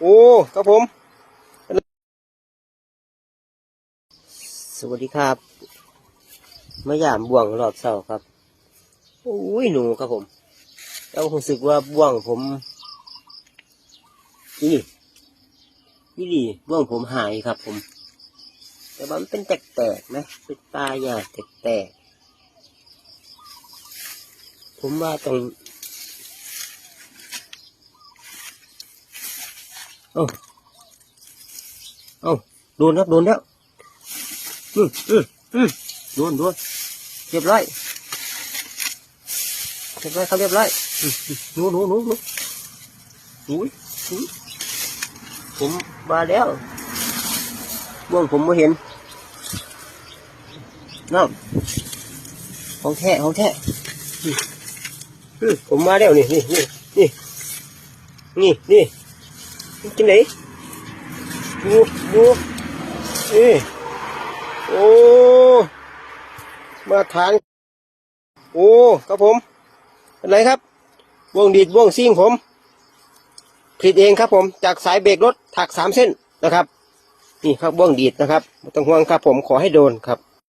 โอ้ ครับผม สวัสดีครับมายามบ่วงรอบเสาครับ โอ้ย หนูครับผม แล้วรู้สึกว่าบ่วงผมนี่นี่ดีบ่วงผมหายครับผม แต่ว่ามันเป็นแตกๆนะเป็นตาหยาแตกๆผมว่าตรง เอาเอาโดนครับโดนแล้วอืมอืมอืมโดนโดนเรียบร้อยเรียบร้อยครับเรียบร้อยอืมอืมหนูหนูหนูหนูอุ้ยอุ้ยผมมาแล้วบ่วงผมไม่เห็นน้อของแท้ของแท้อือผมมาแล้วนี่นี่นี่นี่นี่นี่ จังไหนดูดูนี่โอ้มาทาน โอ้ครับผมเป็นไรครับวงดีดวงซิ่งผมผลิตเองครับ ผมจากสายเบรกรถถักสามเส้นนะครับ นี่ครับวงดีดนะครับไม่ต้องห่วงครับผมขอให้โดนครับ